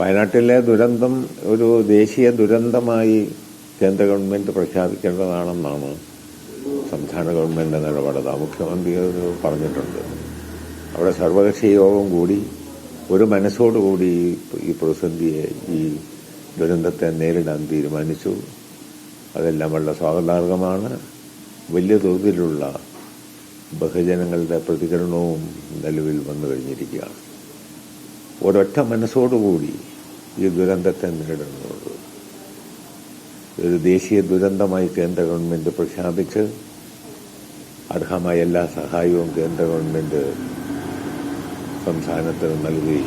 വയനാട്ടിലെ ദുരന്തം ഒരു ദേശീയ ദുരന്തമായി കേന്ദ്ര ഗവൺമെന്റ് പ്രഖ്യാപിക്കേണ്ടതാണെന്നാണ് സംസ്ഥാന ഗവൺമെന്റ് നിലപാട്. മുഖ്യമന്ത്രി പറഞ്ഞിട്ടുണ്ട്. അവിടെ സർവകക്ഷി യോഗം കൂടി ഒരു മനസ്സോടുകൂടി ഈ പ്രതിസന്ധിയെ ഈ ദുരന്തത്തെ നേരിടാൻ തീരുമാനിച്ചു. അതെല്ലാം വളരെ സ്വാഗതാർഹമാണ്. വലിയ തോതിലുള്ള ബഹുജനങ്ങളുടെ പ്രതികരണവും നിലവിൽ വന്നു കഴിഞ്ഞിരിക്കുകയാണ്. ഒരൊറ്റ മനസ്സോടുകൂടി ഈ ദുരന്തത്തെ നേടുന്നുള്ളൂ ഒരു ദേശീയ ദുരന്തമായി കേന്ദ്ര ഗവൺമെന്റ് പ്രഖ്യാപിച്ച് അർഹമായ എല്ലാ സഹായവും കേന്ദ്ര ഗവൺമെന്റ് സംസ്ഥാനത്തിന് നൽകി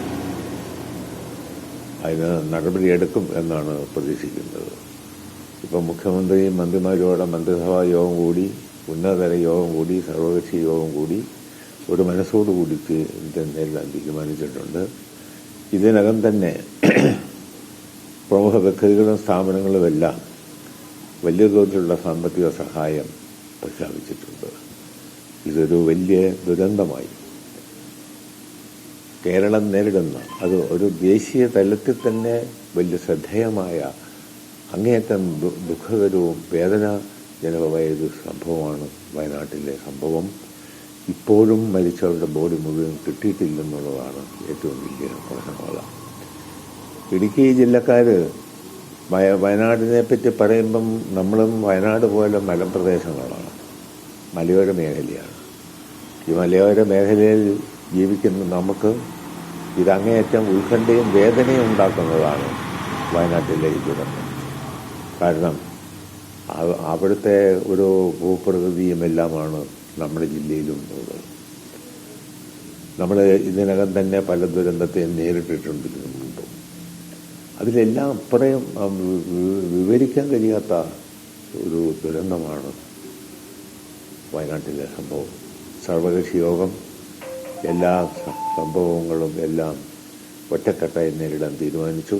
അതിന് നടപടിയെടുക്കും എന്നാണ് പ്രതീക്ഷിക്കുന്നത്. ഇപ്പം മുഖ്യമന്ത്രിയും മന്ത്രിമാരോടെ മന്ത്രിസഭാ യോഗം കൂടി ഉന്നതതല യോഗം കൂടി സർവകക്ഷി യോഗം കൂടി ഒരു മനസ്സോടുകൂടി നേരിടാൻ തീരുമാനിച്ചിട്ടുണ്ട്. ഇതിനകം തന്നെ പ്രമുഖ വ്യക്തികളും സ്ഥാപനങ്ങളും എല്ലാം വലിയ തോതിലുള്ള സാമ്പത്തിക സഹായം പ്രഖ്യാപിച്ചിട്ടുണ്ട്. ഇതൊരു വലിയ ദുരന്തമായി. കേരളം നേരിടുന്ന അത് ഒരു ദേശീയ തലത്തിൽ തന്നെ വലിയ ശ്രദ്ധേയമായ അങ്ങേയറ്റം ദുഃഖകരവും വേദനാജനകമായ ഒരു സംഭവമാണ് വയനാട്ടിലെ സംഭവം. ഇപ്പോഴും മരിച്ചവരുടെ ബോഡി മുഴുവൻ കിട്ടിയിട്ടില്ലെന്നുള്ളതാണ് ഏറ്റവും വലിയ പ്രശ്നമുള്ള ഇടുക്കി ജില്ലക്കാർ വയ വയനാടിനെ പറ്റി പറയുമ്പം നമ്മളും വയനാട് പോലെ മലപ്രദേശങ്ങളാണ് മലയോര മേഖലയാണ്. ഈ മലയോര മേഖലയിൽ ജീവിക്കുന്ന നമുക്ക് ഇതങ്ങേയറ്റം ഉത്കണ്ഠയും വേദനയും ഉണ്ടാക്കുന്നതാണ് വയനാട്ടിലെ ഈ ദുരന്തം. കാരണം അവിടുത്തെ ഒരു ഭൂപ്രകൃതിയും എല്ലാമാണ് നമ്മുടെ ജില്ലയിലും നമ്മൾ ഇതിനകം തന്നെ പല ദുരന്തത്തെ നേരിട്ടിട്ടുണ്ട് മുമ്പ് അതിലെല്ലാം അത്രയും വിവരിക്കാൻ കഴിയാത്ത ഒരു ദുരന്തമാണ് വയനാട്ടിലെ സംഭവം. സർവകക്ഷി യോഗം എല്ലാ സംഭവങ്ങളും എല്ലാം ഒറ്റക്കെട്ടായി നേരിടാൻ തീരുമാനിച്ചു.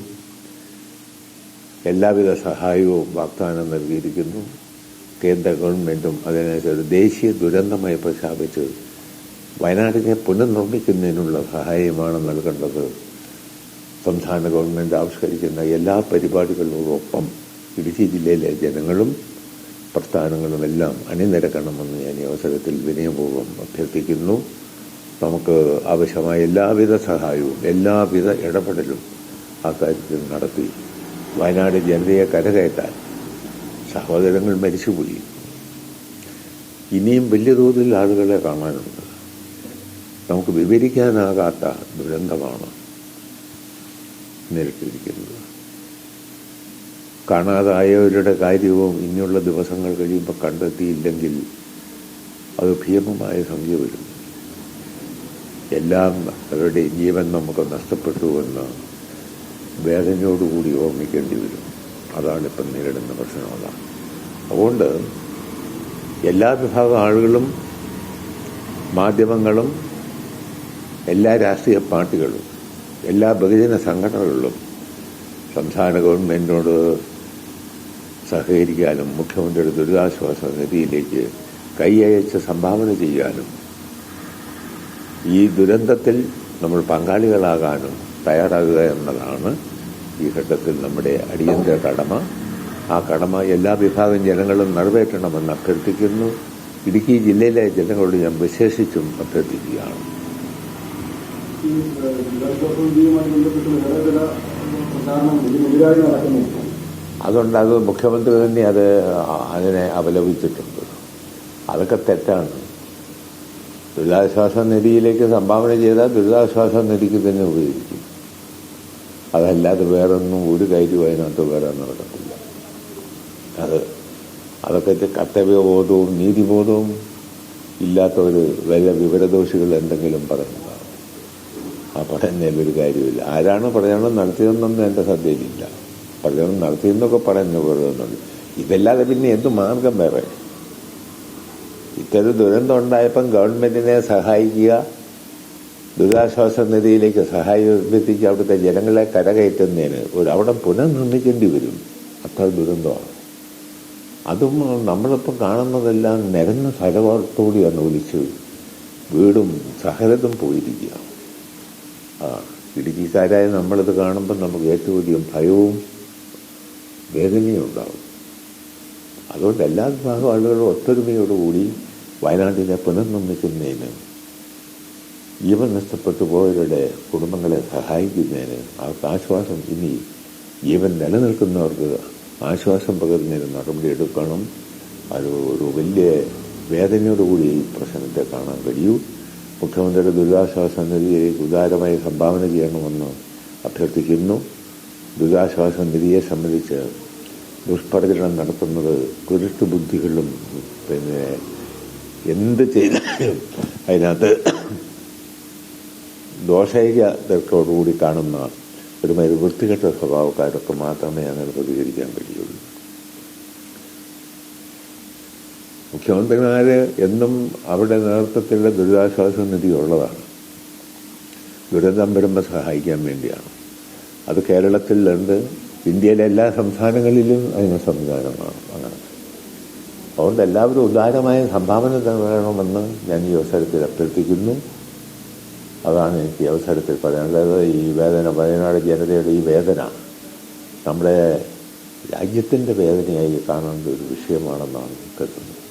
എല്ലാവിധ സഹായവും വാഗ്ദാനം നൽകിയിരിക്കുന്നു. കേന്ദ്ര ഗവൺമെന്റും അതിനനുസരിച്ച് ദേശീയ ദുരന്തമായി പ്രഖ്യാപിച്ച് വയനാടിനെ പുനർനിർമ്മിക്കുന്നതിനുള്ള സഹായമാണ് നൽകേണ്ടത്. സംസ്ഥാന ഗവൺമെന്റ് ആവിഷ്കരിക്കുന്ന എല്ലാ പരിപാടികളോടൊപ്പം ഇടുക്കി ജില്ലയിലെ ജനങ്ങളും പ്രസ്ഥാനങ്ങളും എല്ലാം അണിനിരക്കണമെന്ന് ഞാൻ ഈ അവസരത്തിൽ വിനയപൂർവം അഭ്യർത്ഥിക്കുന്നു. നമുക്ക് ആവശ്യമായ എല്ലാവിധ സഹായവും എല്ലാവിധ ഇടപെടലും ആ കാര്യത്തിൽ നടത്തി വയനാട് ജനതയെ കരകയറ്റാൻ സഹോദരങ്ങൾ മരിച്ചുപോയി. ഇനിയും വലിയ തോതിൽ ആളുകളെ കാണാനുണ്ട്. നമുക്ക് വിവരിക്കാനാകാത്ത ദുരന്തമാണ് നേരിട്ടിരിക്കുന്നത് കാണാതായവരുടെ കാര്യവും ഇനിയുള്ള ദിവസങ്ങൾ കഴിയുമ്പോൾ കണ്ടെത്തിയില്ലെങ്കിൽ അത് ഭീമമായ സംഖ്യ വരും. എല്ലാം അവരുടെ ജീവൻ നമുക്ക് നഷ്ടപ്പെട്ടുവെന്ന് വേദനയോടുകൂടി ഓർമ്മിക്കേണ്ടി വരും. അതാണ് ഇപ്പം നേരിടുന്ന പ്രശ്നം അതുകൊണ്ട് എല്ലാ വിഭാഗം ആളുകളും മാധ്യമങ്ങളും എല്ലാ രാഷ്ട്രീയ പാർട്ടികളും എല്ലാ ബഹുജന സംഘടനകളിലും സംസ്ഥാന ഗവൺമെന്റിനോട് സഹകരിക്കാനും മുഖ്യമന്ത്രിയുടെ ദുരിതാശ്വാസ നിധിയിലേക്ക് കൈയച്ച് സംഭാവന ചെയ്യാനും ഈ ദുരന്തത്തിൽ നമ്മൾ പങ്കാളികളാകാനും തയ്യാറാകുക എന്നതാണ് ഈ ഘട്ടത്തിൽ നമ്മുടെ അടിയന്തര കടമ. ആ കടമ എല്ലാ വിഭാഗം ജനങ്ങളും നിറവേറ്റണമെന്ന് അഭ്യർത്ഥിക്കുന്നു. ഇടുക്കി ജില്ലയിലെ ജനങ്ങളോട് ഞാൻ വിശേഷിച്ചും അഭ്യർത്ഥിക്കുകയാണ്. അതുകൊണ്ട് അത് മുഖ്യമന്ത്രി തന്നെ അത് അതിനെ അപലപിച്ചിട്ടുണ്ട്. അതൊക്കെ തെറ്റാണ്. ദുരിതാശ്വാസ നിധിയിലേക്ക് സംഭാവന ചെയ്താൽ ദുരിതാശ്വാസ നിധിക്ക് തന്നെ ഉപയോഗിക്കും. അതല്ലാതെ വേറൊന്നും ഒരു കാര്യവും അതിനകത്ത് വേറെ നടക്കത്തില്ല. അത് അതൊക്കെ കർത്തവ്യബോധവും നീതിബോധവും ഇല്ലാത്തവർ വല്ല വിവരദോഷികൾ എന്തെങ്കിലും പറയുന്നതാണ് ആ പറയുന്നതിലൊരു കാര്യമില്ല ആരാണ് പ്രചരണം നടത്തിയതെന്നൊന്നും എന്റെ ശ്രദ്ധയിലില്ല. പ്രചരണം നടത്തിയെന്നൊക്കെ പറയുന്ന പറയുന്നുണ്ട് ഇതല്ലാതെ പിന്നെ എന്ത് മാർഗം വേറെ? ഇത്തരം ദുരന്തം ഉണ്ടായപ്പം ഗവൺമെന്റിനെ സഹായിക്കുക ദുരിതാശ്വാസ നിധിയിലേക്ക് സഹായം എത്തിച്ച് അവിടുത്തെ ജനങ്ങളെ കരകയറ്റുന്നതിന് ഒരു അവിടെ പുനർനിർമ്മിക്കേണ്ടി വരും. അത്ര ദുരന്തമാണ്. അതും നമ്മളിപ്പോൾ കാണുന്നതെല്ലാം നിരന്ന സ്ഥലത്തോടെയാണ് ഒലിച്ച് വീടും സഹലതും പോയിരിക്കുക ആ ഇടുക്കിക്കാരായ നമ്മളിത് കാണുമ്പോൾ നമുക്ക് ഏറ്റവും അധികം ഭയവും വേദനയും ഉണ്ടാവും. അതുകൊണ്ട് എല്ലാ വിഭാഗം ആളുകളും ഒത്തൊരുമയോടുകൂടി വയനാട്ടിനെ പുനർനിർമ്മിക്കുന്നതിന് ജീവൻ നഷ്ടപ്പെട്ടു പോയവരുടെ കുടുംബങ്ങളെ സഹായിക്കുന്നതിന് അവർക്ക് ആശ്വാസം ഇനി ജീവൻ നിലനിൽക്കുന്നവർക്ക് ആശ്വാസം പകരുന്നതിന് നടപടിയെടുക്കണം അത് ഒരു വലിയ വേദനയോടുകൂടി ഈ പ്രശ്നത്തെ കാണാൻ കഴിയൂ. മുഖ്യമന്ത്രിയുടെ ദുരിതാശ്വാസ നിധിയിലേക്ക് ഉദാരമായി സംഭാവന ചെയ്യണമെന്ന് അഭ്യർത്ഥിക്കുന്നു. ദുരിതാശ്വാസ നിധിയെ സംബന്ധിച്ച് ദുഷ്പ്രചരണം നടത്തുന്നത് കുരുട്ടുബുദ്ധികളും പിന്നെ എന്ത് ചെയ്താലും അതിനകത്ത് ദോഷൈര്യത്തോടുകൂടി കാണുന്ന ഒരുമാതിരി വൃത്തികെട്ട സ്വഭാവക്കാരൊക്കെ മാത്രമേ അങ്ങനെ പ്രതികരിക്കാൻ കഴിയുള്ളൂ മുഖ്യമന്ത്രിമാർ എന്നും അവരുടെ നേതൃത്വത്തിലുള്ള ദുരിതാശ്വാസ നിധി ഉള്ളതാണ്. ദുരന്തം വരുമ്പോൾ സഹായിക്കാൻ വേണ്ടിയാണ്. അത് കേരളത്തിലുണ്ട്. ഇന്ത്യയിലെ എല്ലാ സംസ്ഥാനങ്ങളിലും അതിന് സംവിധാനമാണ്. അങ്ങനെ. അതുകൊണ്ട് എല്ലാവരും ഉദാരമായ സംഭാവന വേണമെന്ന് ഞാൻ ഈ അവസരത്തിൽ അഭ്യർത്ഥിക്കുന്നു. അതാണ് എനിക്ക് അവസരത്തിൽ പറയാനുള്ളത് ഈ വേദന വയനാട് ജനതയുടെ ഈ വേദന നമ്മുടെ രാജ്യത്തിന്റെ വേദനയായി കാണേണ്ട ഒരു വിഷയമാണെന്നാണ് കരുതുന്നത്